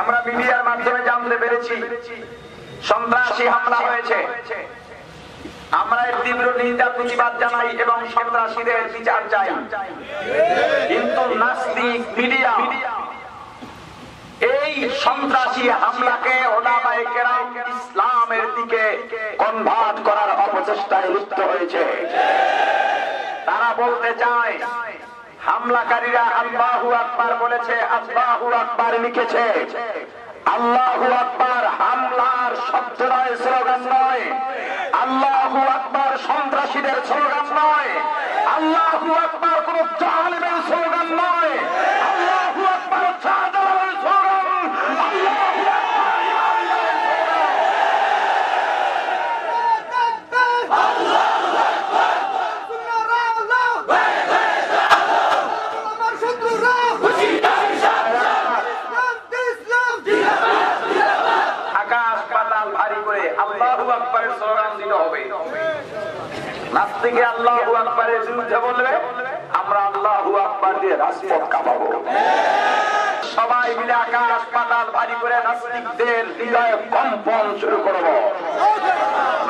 আমরা মিডিয়ার মাধ্যমে জানতে পেরেছি। সন্ত্রাসী হামলা হয়েছে। আমরা এর তীব্র নিন্দা, প্রতিবাদ জানাই এবং সন্ত্রাসীদের বিচার চাই। কিন্তু নাস্তিক মিডিয়া এই সন্ত্রাসী হামলাকে ওলামায়ে ইসলামের দিকে কনভার্ট করার অপচেষ্টায় লিপ্ত হয়েছে। তারা বলতে চায় হামলাকারীরা আল্লাহু আকবার বলেছে, আল্লাহু আকবার লিখেছে। আল্লাহু আকবার হামলার শব্দ নয় স্লোগান নয়। আল্লাহু আকবার সন্ত্রাসীদের স্লোগান নয়। আল্লাহু আকবার কোন জালিমের স্লোগান নয় আল্লাহু আকবার শাহজালালের স্লোগান আল্লাহু আকবার ইমানদারের স্লোগান। আকাশ পাতাল ভারী করে আল্লাহু আকবরের স্লোগান দিতে হবে। নাস্তিকে আল্লাহু আকবরের বিরুদ্ধে বলবে আমরা আল্লাহু আকবর দিয়ে রাজপথ কাঁপাবো। সবাই মিলে আকাশ পাতাল ভারী করে নাস্তিকদের হৃদয়ে কম্পন শুরু করব।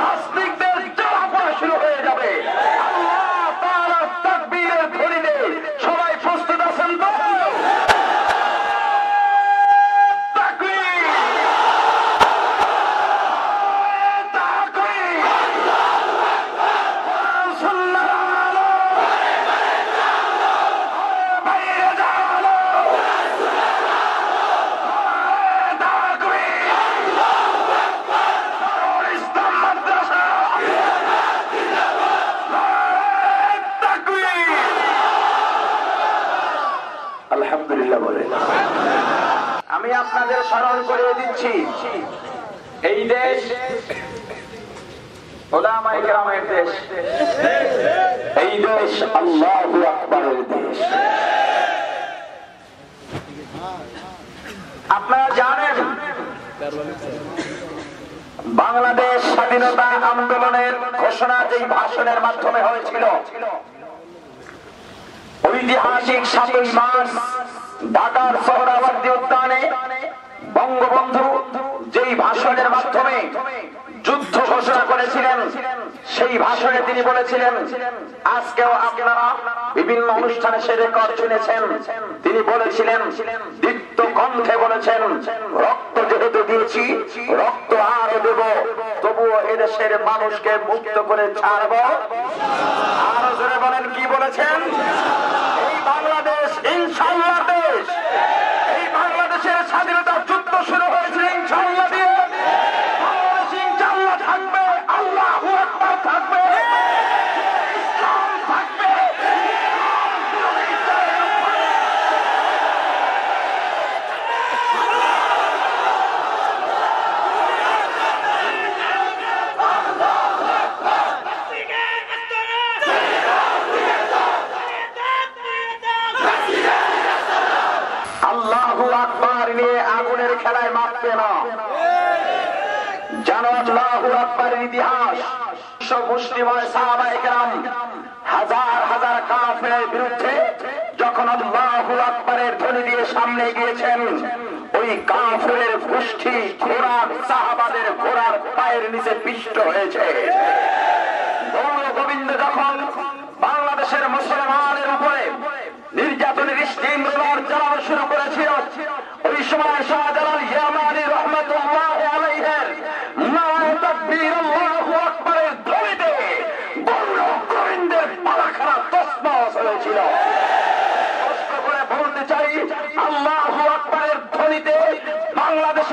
নাস্তিকদের জ্বালা শুরু হয়ে যাবে আল্লাহ তাআলা তাকবীরের ধ্বনিতে সবাই প্রস্তুত আছেন তো তাকবীর আলহামদুলিল্লাহ বলে আমি আপনাদের স্মরণ করে দিচ্ছি এই দেশ এই দেশ আল্লাহু আকবরের দেশ। আপনারা জানেন, বাংলাদেশ স্বাধীনতা আন্দোলনের ঘোষণা যেই ভাষণের মাধ্যমে হয়েছিল, ঐতিহাসিক সাতই মার্চ ঢাকার সোহরাওয়ার্দী উদ্যানে বঙ্গবন্ধু যেই ভাষণের মাধ্যমে যুদ্ধ ঘোষণা করেছিলেন। সেই ভাষণে তিনি বলেছিলেন, আজকেও আপনারা বিভিন্ন অনুষ্ঠানে সে রেকর্ড শুনেছেন। তিনি বলেছিলেন দীপ্ত কণ্ঠে বলেছেন, রক্ত যেহেতু দিয়েছি, রক্ত আরও দেব, তবুও এদেশের মানুষকে মুক্ত করে ছাড়ব। আরও জোরে বলেন, কি বলেছেন? এই বাংলাদেশ ইনশাল্লাহ দেশ, এই বাংলাদেশের স্বাধীনতা যুদ্ধ শুরু হয়েছিল ইনশাল্লাহ দিয়ে বাংলাদেশ ইনশাল্লাহ থাকবে আল্লাহু আকবার থাকবে ইসলাম থাকবে ইসলাম বিরোধীদের উপরে আল্লাহু আকবার নিয়ে আগুনের খেলায় মাপবে না জানো আল্লাহু আকবরের ইতিহাস বিশ্ব মুসলিময় সাহাবায়ে কেরাম হাজার হাজার কাফেরের বিরুদ্ধে যখন আল্লাহু আকবরের ধ্বনি দিয়ে সামনে গিয়েছেন, ওই কাফেরের গোষ্ঠী ঘোড়ার, সাহাবাদের ঘোড়ার পায়ের নিচে পিষ্ট হয়েছে। গোবিন্দ যখন বাংলাদেশের মুসলমানের উপরে নির্যাতনের স্টিম রোলার চালানো শুরু করেছিল, ওই সময় শাহজালাল ইয়ামানি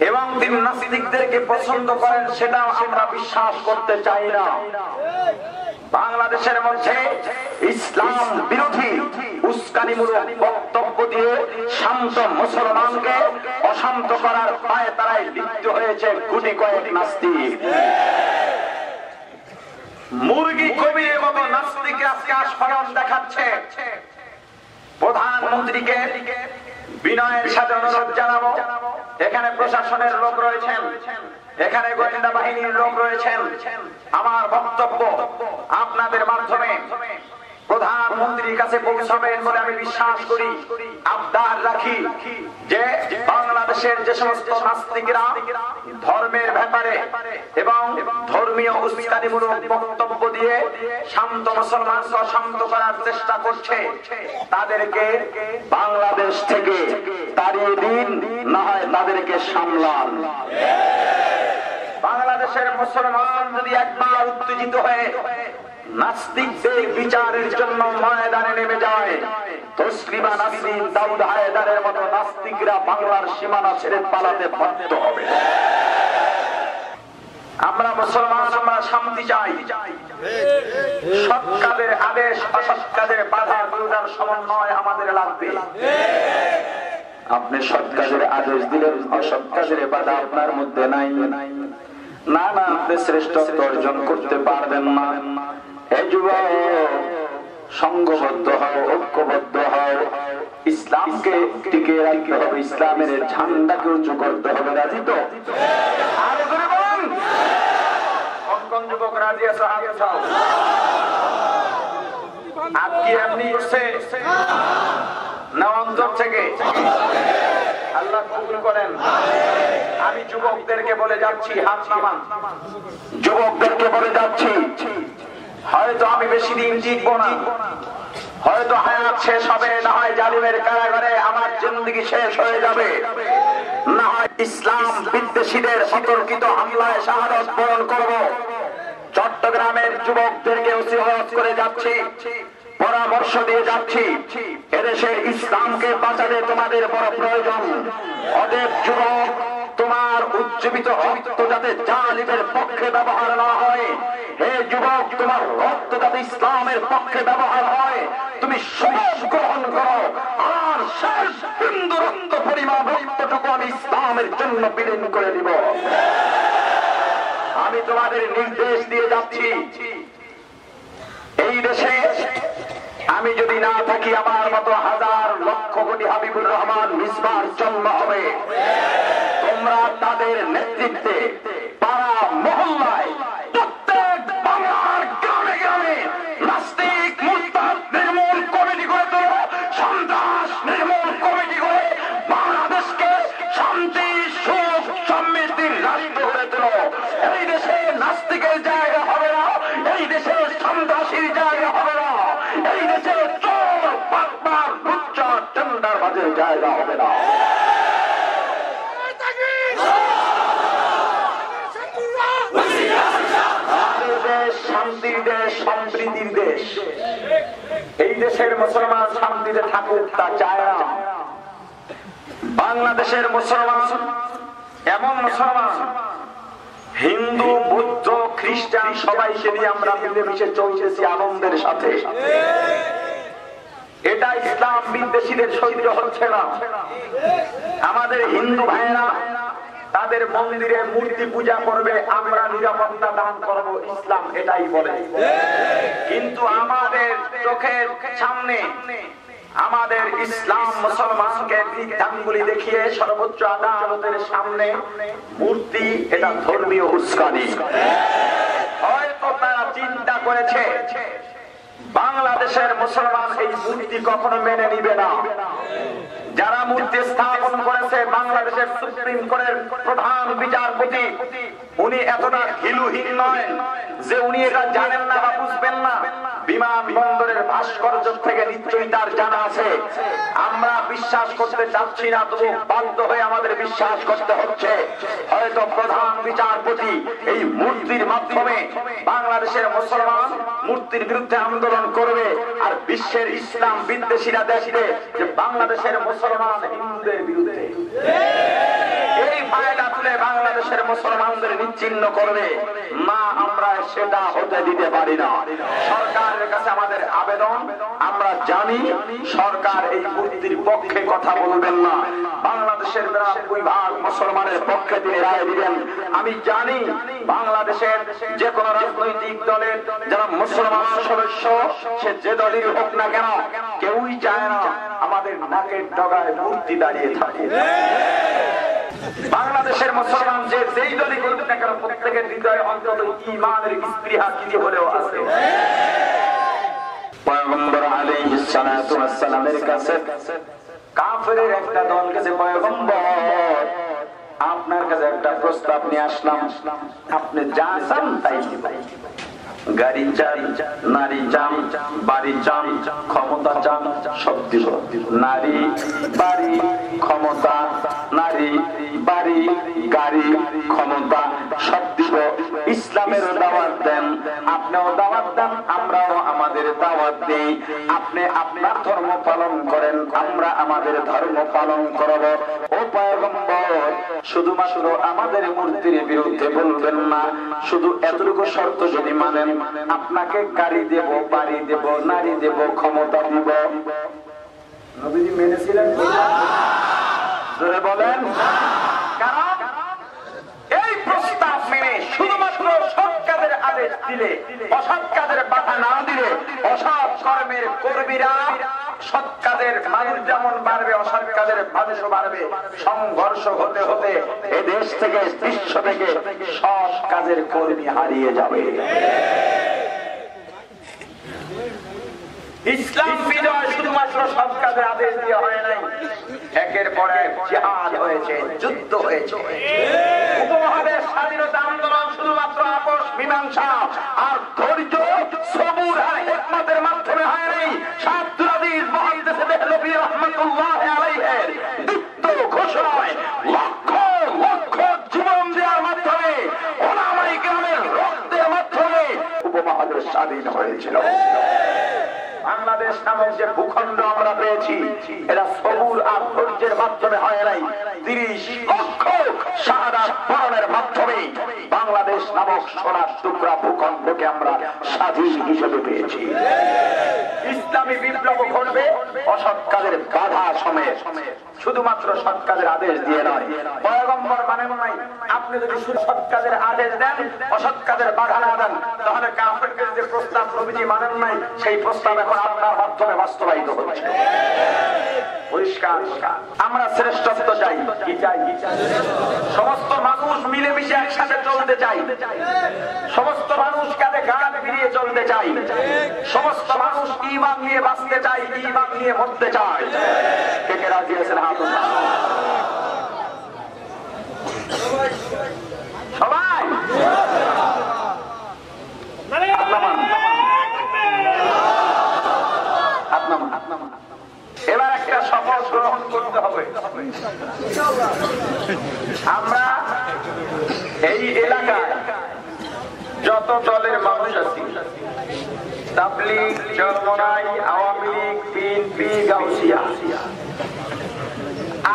এবং তিনি নাস্তিকদেরকে পছন্দ করেন সেটাও আমরা বিশ্বাস করতে চাই না। বাংলাদেশের মধ্যে ইসলাম বিরোধী উস্কানিমূলক বক্তব্য দিয়ে শান্ত মুসলমানকে অশান্ত করার পায়ে তারাই লিপ্ত হয়েছে গুটি কয়েক মুরগি কবির মতো নাস্তিক আজকে আস্ফালন দেখাচ্ছে। প্রধানমন্ত্রীকে বিনয়ের সাথে অনুরোধ জানাব। এখানে প্রশাসনের লোক রয়েছেন। এখানে গোয়েন্দা বাহিনীর লোক রয়েছেন। আমার বক্তব্য আপনাদের মাধ্যমে প্রধানমন্ত্রীর কাছে পৌঁছাবেন বলে আমি বিশ্বাস করি, আবদার রাখি যে বাংলাদেশের যে সমস্ত নাস্তিকরা ধর্মের ব্যাপারে এবং ধর্মীয় উস্কানিমূলক বক্তব্য দিয়ে শান্ত মুসলমানকে শান্ত করার চেষ্টা করছে, তাদেরকে বাংলাদেশ থেকে তাড়িয়ে দিন, না হয় তাদেরকে সামলান। বাংলাদেশের মুসলমান যদি একবার উত্তেজিত হয়ে নাস্তিকদের বিচারের জন্য ময়দানে নেমে যায়, তসলিমা দাউদ হায়দারের মতো নাস্তিকরা বাংলার সীমানা ছেড়ে পালাতে বাধ্য হবে। আমরা মুসলমান, আমরা শান্তি চাই। আদেশ বাধা দুটার সমন্বয় আমাদের লাগবে। আপনি সৎ কাজের আদেশ দিলেন, অসৎকাদের বাধা আপনার মধ্যে নাই। না না, আপনি শ্রেষ্ঠত্ব অর্জন করতে পারবেন না। সংঘবদ্ধ হও ঐক্যবদ্ধ হও। ইসলামকে টিকে রাখতে হবে ইসলামের ঝান্ডাকে উঁচু করতে হবে রাজি তো? আরও করে বলুন। কোন কোন যুবক রাজি আছে? হাত উঠাও আপনি এমনি না অন্তর থেকে? আল্লাহ কবুল করেন। আমি যুবকদেরকে বলে যাচ্ছি হাত নামান। যুবকদেরকে বলে যাচ্ছি হয়তো আমি বেশি দিন জিতবো না। হয়তো হায়াত শেষ হবে, না হয় জালিমের কারাগারে আমার জিন্দগি শেষ হয়ে যাবে। না হয় ইসলাম বিদ্বেষীদের অতর্কিত হামলায় শাহাদত বরণ করব। চট্টগ্রামের যুবকদেরকে উচিত করে যাচ্ছি, পরামর্শ দিয়ে যাচ্ছি। এদেশে ইসলামকে বাঁচাতে তোমাদের বড় প্রয়োজন। অদেব যুবক, তোমার উজ্জীবিত রক্ত যাতে জালিমের পক্ষে ব্যবহার না হয়। যুবক, তোমার রক্ত যাতে ইসলামের পক্ষে ব্যবহার হয়, তুমি শহীদ গ্রহণ করো। আর শেষ বিন্দু রক্ত পরিমাণ, রক্তটুকু আমি ইসলামের জন্য বিলীন করে দিব। আমি তোমাদের নির্দেশ দিয়ে যাচ্ছি। এই দেশে আমি যদি না থাকি, আমার মতো হাজার লক্ষ কোটি হাবিবুর রহমান মিসবার জন্ম হবে। তোমরা তাদের নেতৃত্বে পাড়া মহল্লায় দেশ দেশ। এই দেশের মুসলমান শান্তিতে থাকুক, তা চায় না। বাংলাদেশের মুসলমান, এমন মুসলমান, হিন্দু, বৌদ্ধ, খ্রিস্টান সবাইকে নিয়ে আমরা মিলেমিশে চলতেছি আনন্দের সাথে। এটা ইসলাম বিদ্বেষীদের সহ্য হচ্ছে না। আমাদের হিন্দু ভাইয়েরা তাদের মন্দিরে মূর্তি পূজা করবে, আমরা নিরাপত্তা দান করব, ইসলাম এটাই বলে। কিন্তু আমাদের চোখের সামনে, আমাদের ইসলাম মুসলমানকে বৃদ্ধাঙ্গুলি দেখিয়ে সর্বোচ্চ আদালতের সামনে মূর্তি, এটা ধর্মীয় উস্কানি। হয়তো তারা চিন্তা করেছে, বাংলাদেশের মুসলমান এই মূর্তি কখনো মেনে নিবে না। যারা মূর্তি স্থাপন করেছে বাংলাদেশের সুপ্রিম কোর্টের প্রধান বিচারপতি। উনি এতটা হিলুহীন নয় যে উনি এটা জানেন না বা বুঝবেন না। বিমান বন্দরের ভাস্কর্য থেকে নিশ্চয়ই তার জানা আছে। আমরা বিশ্বাস করতে চাচ্ছি না, তবু বাধ্য হয়ে আমাদের বিশ্বাস করতে হচ্ছে। হয়তো প্রধান বিচারপতি এই মূর্তির মাধ্যমে বাংলাদেশের মুসলমান মূর্তির বিরুদ্ধে আন্দোলন করবে। আর বিশ্বের ইসলাম বিদ্বেষীরা দেখবে যে বাংলাদেশের মুসলমান হিন্দুদের ফায়দা তুলে বাংলাদেশের মুসলমানদের নিচ্ছিন্ন করবে। মা আমরা সেটা হতে দিতে পারি না। সরকারের কাছে আমাদের আবেদন আমরা জানি, সরকার এই মূর্তির পক্ষে কথা বলবেন না। বাংলাদেশের বিরানব্বই ভাগ মুসলমানের পক্ষে তিনি রায় দিবেন। আমি জানি, বাংলাদেশের যে কোনো রাজনৈতিক দলের যারা মুসলমান সদস্য, সে যে দলেরই হোক না কেন, কেউই চায় না আমাদের নাকের ডগায় মূর্তি দাঁড়িয়ে থাকে। বাংলাদেশের মুসলমান যে যেই দলই করুক না কেন, প্রত্যেকের হৃদয়ে অন্তত ইমানের স্পৃহা কিছু হলেও আছে। ক্ষমতা চান, সব দিব। নারী, বাড়ি, ক্ষমতা। নারী, বাড়ি, গাড়ি, ক্ষমতা, সব দিব। ইসলামের দাওয়াত দেন আপনিও দাওয়াত দেন, আমরাও আমাদের দাওয়াত দিই। আপনি আপনার ধর্ম পালন করেন, আমরা আমাদের ধর্ম পালন করব। ও পয়গম্বর, শুধুমাত্র আমাদের মূর্তির বিরুদ্ধে বলবেন না, শুধু এতটুকু শর্ত যদি মানেন, আপনাকে গাড়ি দেব, বাড়ি দেব, নারী দেব, ক্ষমতা দিব। নবীজি মেনেছিলেন বলেন। কারণ এই প্রস্তাব মেনে শুধুমাত্র সৎ কাজের আদেশ দিলে অসৎ কাজের বাধা না দিলে অসৎ কর্মের কর্মীরা সৎ কাজের মানুষ যেমন বাড়বে অসৎ কাজের মানুষও বাড়বে। সংঘর্ষ হতে হতে এ দেশ থেকে, বিশ্ব থেকে সৎ কাজের কর্মী হারিয়ে যাবে। ইসলাম বিজয় শুধুমাত্র সব আদেশ দিয়ে হয় নাই। একের পর এক জিহাদ হয়েছে, যুদ্ধ হয়েছে। উপমহাদেশ স্বাধীনতা আন্দোলন শুধুমাত্র আপোষ, মীমাংসা আর ধৈর্য, সবুর মাধ্যমে হয় নাই। দেহলবী রহমতুল্লাহ আলাইহের ঘোষণায় লক্ষ লক্ষ জীবন দেওয়ার মাধ্যমে গ্রামের রক্তের মাধ্যমে উপমহাদেশ স্বাধীন হয়েছিল। বাংলাদেশ নামক যে ভূখণ্ড আমরা পেয়েছি, এরা সবুর আর ধৈর্যের মাধ্যমে হয় নাই। তিরিশ লক্ষ পরনের মাধ্যমে বাংলাদেশ নামক সোনার টুকরা ভূখণ্ডকে আমরা স্বাধীন হিসেবে পেয়েছি। ইসলামী বিপ্লব ঘটবে অসৎ কাজের বাধা সমেত। শুধুমাত্র সৎ কাজের আদেশ দিয়ে নয়, পয়গম্বর মানেন নাই আপনি যদি সৎ কাজের আদেশ দেন, অসৎ কাজের বাধা না দেন, তাহলে কাফেরকে যে প্রস্তাব নবীজি মানেন নাই, সেই প্রস্তাব এখন আপনার মাধ্যমে বাস্তবায়িত হচ্ছে। আমরা শ্রেষ্ঠত্ব চাই। কি সমস্ত মানুষ নিয়ে বাঁচতে চাই উঠান। সবাই হাত নামান। হাত নামান, হাত নামান। এবার একটা হবে। আমরা এই এলাকায় যত দলের মানুষ আছি, তাবলিগ চরমনাই আওয়ামী লীগ, বিএনপি, গাউসিয়া,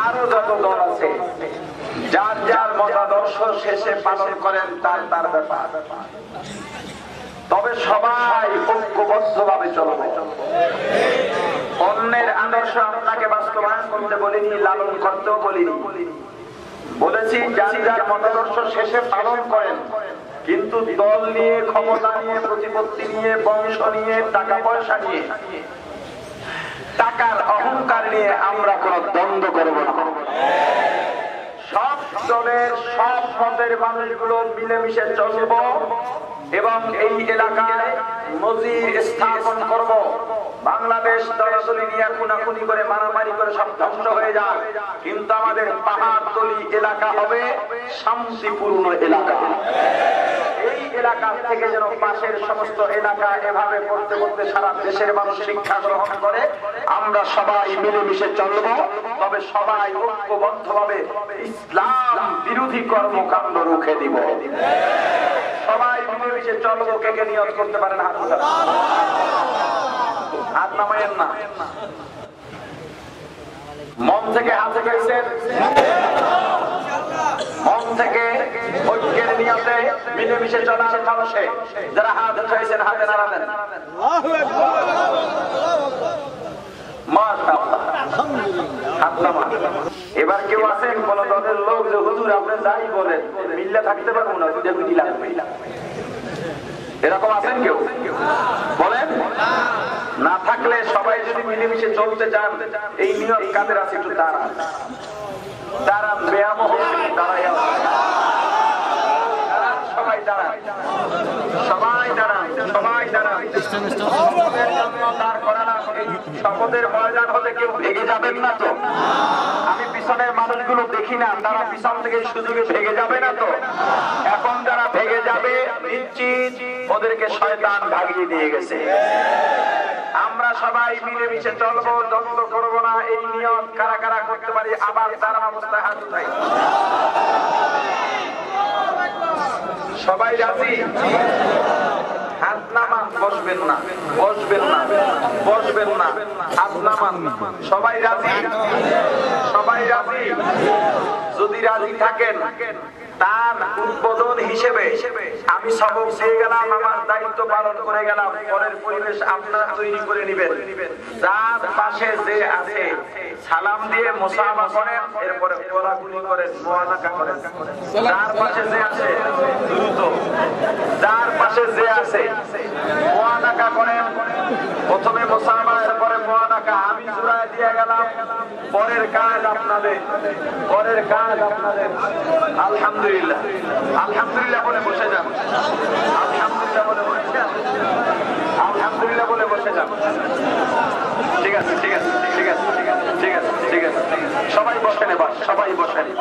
আরও যত দল আছে যার যার মতাদর্শ শেষে পালন করেন, তার তার ব্যাপার। তবে সবাই ঐক্যবদ্ধ ভাবে চলবে। অন্যের আদর্শ আপনাকে বাস্তবায়ন করতে বলিনি, লালন করতেও বলিনি। বলেছি, যার যার মতাদর্শ শেষে পালন করেন। কিন্তু দল নিয়ে, ক্ষমতা নিয়ে, প্রতিপত্তি নিয়ে, বংশ নিয়ে টাকা পয়সা নিয়ে, টাকার অহংকার নিয়ে আমরা কোন দ্বন্দ্ব করব না। সব দলের সব মতের মানুষগুলো মিলেমিশে চলব এবং এই এলাকায় নজির স্থাপন করব। বাংলাদেশ দলাদলি নিয়ে খুনাখুনি করে মারামারি করে সব ধ্বংস হয়ে যায় কিন্তু আমাদের পাহাড় তলি এলাকা হবে শান্তিপূর্ণ এলাকা। এলাকা থেকে যেন পাশের সমস্ত এলাকা এভাবে করতে করতে সারা দেশের মানুষ শিক্ষা গ্রহণ করে, আমরা সবাই মিলেমিশে চলব। তবে সবাই ঐক্যবদ্ধ ভাবে ইসলাম বিরোধী কর্মকাণ্ড রুখে দিব। সবাই মিলেমিশে চলব, কে কে নিয়ত করতে পারেন হাত। হাত নামায়েন না। মন থেকে হাতে গেছেন মন থেকে ঐক্যের নিয়তে মিলেমিশে চলার মানুষে যারা হাত উঠাইছেন হাতে নাড়ালেন। এবার কেউ আছেন কোন দলের লোক যে হুজুর আপনি যাই বলেন মিল্লা থাকতে পারব না দুইটা গুটি লাগবে। এরকম আছেন কেউ? বলেন। না থাকলে সবাই যদি মিলেমিশে চলতে চান এই নিয়ম কাদের আছে একটু দাঁড়ান। দাঁড়ান ব্যায়াম দাঁড়াই সবাই দাঁড়ান। সবাই দাঁড়ান সবাই দাঁড়ান। দাঁড় এই শপথের ময়দান হতে কেউ ভেঙে যাবেন না তো? আমি পিছনের মানুষগুলো দেখি না, তারা পিছন থেকে সুযোগে ভেঙে যাবে না তো? এখন যারা ভেঙে যাবে ওদেরকে শয়তান ভাগিয়ে দিয়ে গেছে। আমরা সবাই মিলেমিশে চলবো, দ্বন্দ্ব করব না, এই নিয়ম কারা কারা করতে পারি আবার তারা অবস্থায় হাত উঠাই সবাই রাজি? বসবেন না বসবেন না বসবেন না। হাত নামান সবাই রাজি? সবাই রাজি? যদি রাজি থাকেন তার উদ্বোধন হিসেবে আমি সবক দিয়ে গেলাম, আমার দায়িত্ব পালন করে গেলাম। পরের পরিবেশ আপনারা তৈরি করে নেবেন। যার পাশে যে আছে, সালাম দিয়ে মোসাফা করেন, এরপরে কোলাকুলি করেন মোয়ানাকা করেন। যার পাশে যে আছে, দ্রুত। যার পাশে যে আছে মোয়ানাকা করেন। প্রথমে মোসাফা এরপরে আমি দিয়ে গেলাম। পরের কাজ আপনাদের, পরের কাজ আপনাদের। আলহামদুলিল্লাহ। আলহামদুলিল্লাহ বলে বসে যান। আলহামদুলিল্লাহ বলে বসে যান। আলহামদুলিল্লাহ বলে বসে যান। ঠিক আছে ঠিক আছে ঠিক আছে ঠিক আছে ঠিক আছে ঠিক আছে। সবাই বসেন এবার, সবাই বসেন।